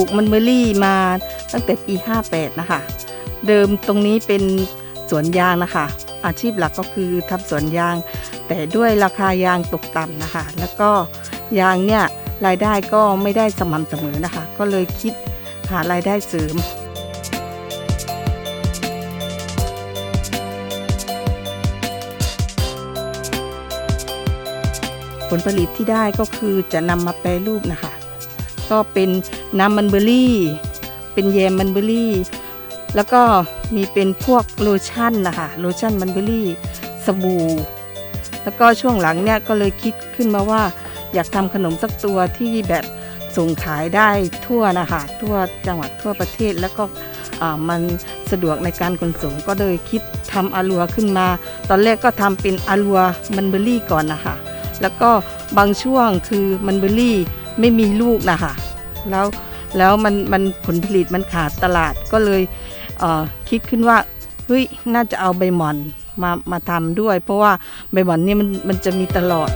ปลูกมันเบอรี่มาตั้งแต่ปี 58 นะคะ เดิมตรงนี้เป็นสวนยางนะคะ อาชีพหลักก็คือทำสวนยาง แต่ด้วยราคายางตกต่ำนะคะ แล้วก็ยางเนี่ยรายได้ก็ไม่ได้สม่ำเสมอนะคะ ก็เลยคิดหารายได้เสริมผลผลิตที่ได้ก็คือจะนำมาแปรรูปนะคะ ก็เป็นน้ำมันเบอร์รี่ เป็นแยมมันเบอร์รี่ แล้วก็มีเป็นพวกโลชั่นนะคะโลชั่นมันเบอร์รี่สบู่ แล้วก็ช่วงหลังเนี่ยก็เลยคิดขึ้นมาว่า อยากทำขนมสักตัวที่แบบส่งขายได้ทั่วนะคะทั่วจังหวัดทั่วประเทศแล้วก็มันสะดวกในการขนส่งก็เลยคิดทำอาลัวขึ้นมา ตอนแรกก็ทำเป็นอาลัวมันเบอร์รี่ก่อนนะคะแล้วก็บางช่วงคือมันเบอร์รี่ ไม่มีลูกนะคะแล้วแล้วมันมันผลผลิตมันขาดตลาดก็เลยเคิดขึ้นว่าเฮ้ยน่าจะเอาใบหม่อนมามาทำด้วย เพราะว่าใบหม่อนนี่มันมันจะมีตลอด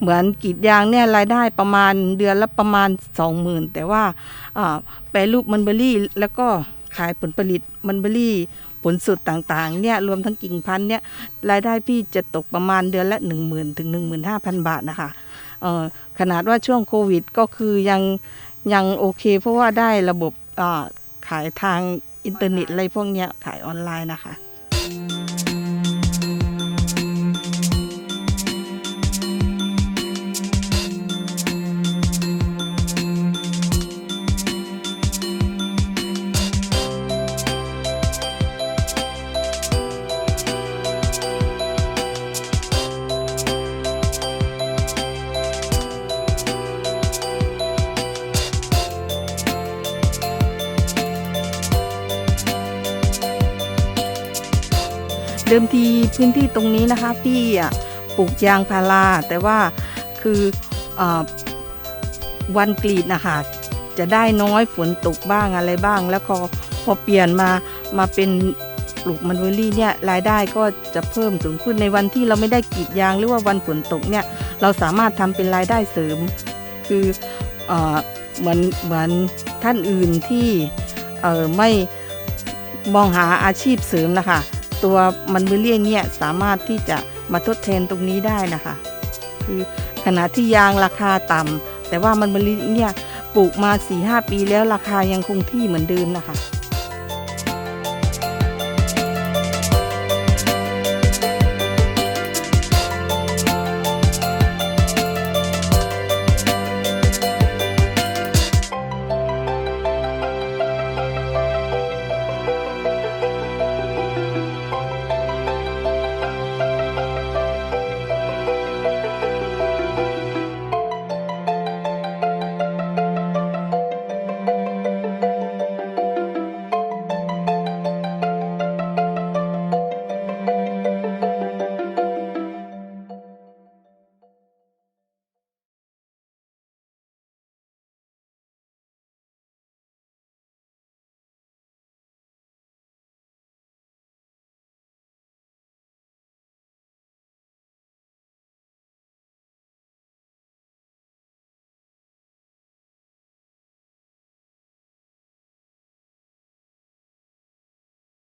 เหมือนกีดยางเนี่ยรายได้ประมาณเดือนละประมาณ 20,000 แต่ว่าแปรรูปมันเบอรี่ แล้วก็ขายผลผลิตมันเบอรี่ผลสุดต่างๆเนี่ยรวมทั้งกิ่งพันธุ์เนี่ยรายได้พี่จะตกประมาณเดือนละ 10,000ถึง 15,000 บาทนะคะขนาดว่าช่วงโควิดก็คือยังยังโอเค เพราะว่าได้ระบบขายทางอินเทอร์เน็ตอะไรพวกเนี้ยขายออนไลน์นะคะ เดิมทีพื้นที่ตรงนี้นะคะพี่อะปลูกยางพาราแต่ว่าคืออวันกรีดนะคะจะได้น้อยฝนตกบ้างอะไรบ้าง แล้วก็พอเปลี่ยนมามาเป็นปลูกมันเวอรี่เนี่ยรายได้ก็จะเพิ่มสูงขึ้นในวันที่เราไม่ได้กรีดยางหรือว่าวันฝนตกเนี่ยเราสามารถทำเป็นรายได้เสริม คือเอเหมือนเหมือนท่านอื่นที่ไม่มองหาอาชีพเสริมนะคะ ตัวมันเบอร์เรี่ยเนี่ยสามารถที่จะมาทดแทนตรงนี้ได้นะคะ คือขณะที่ยางราคาต่ำแต่ว่ามันเบอร์เรี่ยเนี่ยปลูกมา4-5ปีแล้วราคายังคงที่เหมือนเดิมนะคะ